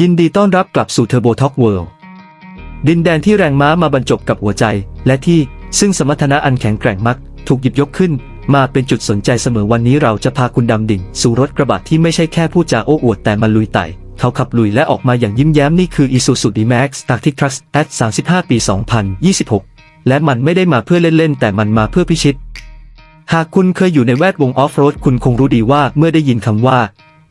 ยินดีต้อนรับกลับสู่เทอร์โบท็อกเวิลด์ดินแดนที่แรงม้ามาบรรจบกับหัวใจ และที่ซึ่งสมรรถนะอันแข็งแกร่งมัก ถูกหยิบยกขึ้น มาเป็นจุดสนใจเสมอวันนี้เราจะพาคุณดำดิ่งสู่รถกระบะที่ไม่ใช่แค่พูดจาโอ้อวดแต่มันลุยไต่เขาขับลุยและออกมาอย่างยิ้มแย้มนี่คือ Isuzu D-Max Arctic Trucks at 35 ปี 2026 และมันไม่ได้มาเพื่อเล่นๆ แต่มันมาเพื่อพิชิต หากคุณเคยอยู่ในแวดวงออฟโรดคุณคงรู้ดีว่าเมื่อได้ยินคำว่า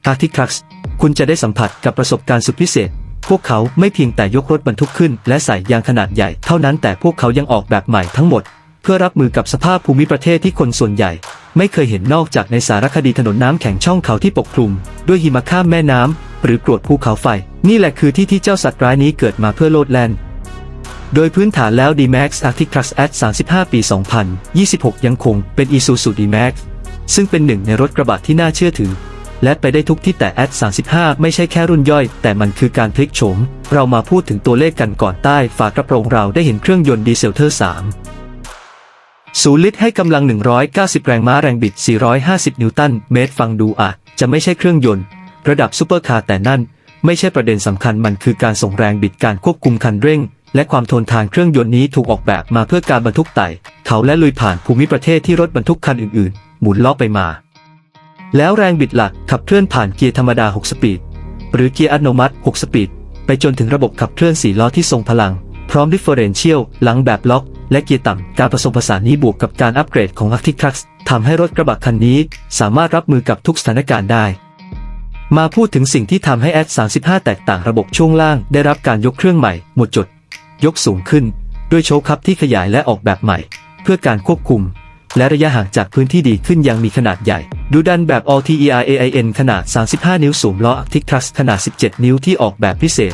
Arctic Trust คุณจะได้สัมผัสกับประสบการณ์สุดพิเศษ พวกเขาไม่เพียงแต่ยกรถบรรทุกขึ้น และใส่ยางขนาดใหญ่เท่านั้นแต่พวกเขายังออกแบบใหม่ทั้งหมด เพื่อรับมือกับสภาพภูมิประเทศที่คนส่วนใหญ่ ไม่เคยเห็นนอกจากในสารคดีถนนน้ำแข็งช่องเขาที่ปกคลุม ด้วยหิมะข้ามแม่น้ำหรือกรวดภูเขาไฟ นี่แหละคือที่ที่เจ้าสัตว์ร้ายนี้เกิดมาเพื่อโลดแล่นโดยพื้นฐานแล้ว D-Max Arcticrux S 35 ปี 2026 ยังคงเป็น Isuzu D-Max ซึ่งเป็นหนึ่งในรถกระบะที่น่าเชื่อถือ และไปได้ทุกที่แต่ at 35 ไม่ใช่แค่รุ่นย่อย แต่มันคือการพลิกโฉม เรามาพูดถึงตัวเลขกันก่อนใต้ฝากระโปรงเราได้เห็นเครื่องยนต์ดีเซลเทอร์ 3ศูนย์ลิตรให้กำลัง 190 แรงม้าแรงบิด 450 นิวตันเมตร ฟังดูอาจจะไม่ใช่เครื่องยนต์ ระดับซูเปอร์คาร์แต่นั่น ไม่ใช่ประเด็นสำคัญมันคือการส่งแรงบิดการควบคุมคันเร่ง และความทนทานเครื่องยนต์นี้ถูกออกแบบมาเพื่อการบรรทุกไต่ เขาและลุยผ่านภูมิประเทศที่รถบรรทุกคันอื่นๆ หมุนล้อไปมา แล้วแรงบิดหลักขับเคลื่อนผ่านเกียร์ธรรมดา 6 สปีด หรือเกียร์อัตโนมัติ 6 สปีด ไปจนถึงระบบขับเคลื่อน4ล้อที่ทรงพลัง พร้อมดิฟเฟอเรนเชียลหลังแบบล็อก และเกียร์ต่ำ การผสมผสานนี้บวกกับการอัปเกรดของ Arctic Trucks ทำให้รถกระบะคันนี้ สามารถรับมือกับทุกสถานการณ์ได้ มาพูดถึงสิ่งที่ทำให้แอด35 แตกต่างระบบช่วงล่าง ได้รับการยกเครื่องใหม่ หมดจด ยกสูงขึ้น ด้วยโชคคัพที่ขยายและออกแบบใหม่ เพื่อการควบคุม และระยะห่างจากพื้นที่ดีขึ้นยังมีขนาดใหญ่ดูดันแบบ All TERAIN ขนาด 35 นิ้วสูงล้อ Arctic Trucks ขนาด 17 นิ้วที่ออกแบบพิเศษ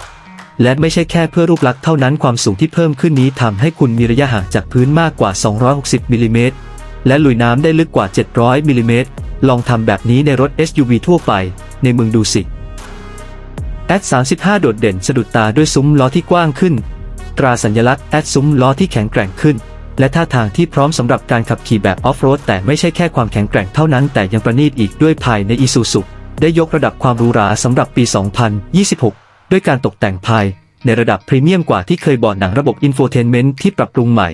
และไม่ใช่แค่เพื่อรูปลักษณ์เท่านั้นความสูงที่เพิ่มขึ้นนี้ทำให้คุณมีระยะห่างจากพื้นมากกว่า 260มิลลิเมตรและลุยน้ำได้ลึกกว่า 700มิลลิเมตรลองทำแบบนี้ในรถ SUV ทั่วไป ในเมืองดูสิแอด35 โดดเด่นสะดุดตาด้วยซุ้มล้อที่กว้างขึ้น ตราสัญลักษณ์แอดซุ้มล้อที่แข็งแกร่งขึ้น และท่าทางที่พร้อมสำหรับการขับขี่แบบออฟโรดแต่ไม่ใช่แค่ความแข็งแกร่งเท่านั้นแต่ยังประณีตอีกด้วยภายใน Isuzu ได้ยกระดับความหรูหราสำหรับปี 2026 ด้วยการตกแต่งภาย ในระดับพรีเมียมกว่าที่เคยบอดหนังระบบอินโฟเทนเมนต์ที่ปรับปรุงใหม่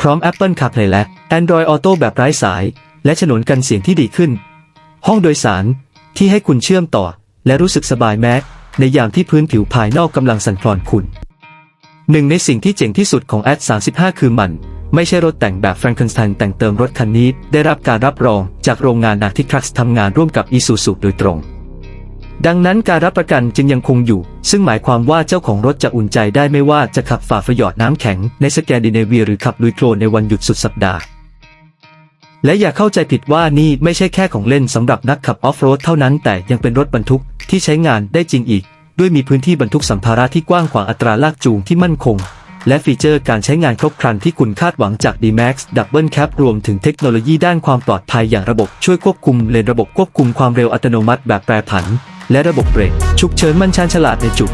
พร้อม Apple CarPlay และ Android Auto แบบไร้สาย และฉนวนกันเสียงที่ดีขึ้น ห้องโดยสารที่ให้คุณเชื่อมต่อ และรู้สึกสบายแม้ ในยามที่พื้นผิวภายนอกกำลังสั่นคลอนคุณหนึ่งในสิ่งที่เจ๋งที่สุดของ a d 35 คือมัน ไม่ใช่รถแต่งแบบ Frankenstein แต่งเติมรถคันนี้ ได้รับการรับรองจากโรงงาน Arctic Trucks ทำงานร่วมกับ Isuzu โดยตรงดังนั้นการรับประกันจึงยังคงอยู่ ซึ่งหมายความว่าเจ้าของรถจะอุ่นใจได้ไม่ว่าจะขับฝ่าฟยอดน้ำแข็งในสแกนดิเนเวียหรือขับลุยโคลนในวันหยุดสุดสัปดาห์ และอย่าเข้าใจผิดว่านี่ไม่ใช่แค่ของเล่นสำหรับนักขับออฟโรดเท่านั้นแต่ยังเป็นรถบรรทุกที่ใช้งานได้จริงอีก ด้วยมีพื้นที่บรรทุกสัมภาระที่กว้างขวางอัตราลากจูงที่มั่นคง และฟีเจอร์การใช้งานครบครันที่คุณคาดหวังจาก D-Max Double Cap รวมถึงเทคโนโลยีด้านความปลอดภัยอย่างระบบช่วยควบคุมเลนระบบควบคุมความเร็วอัตโนมัติแบบแปรผัน และระบบเบรกฉุกเฉินมันชานฉลาดในจุด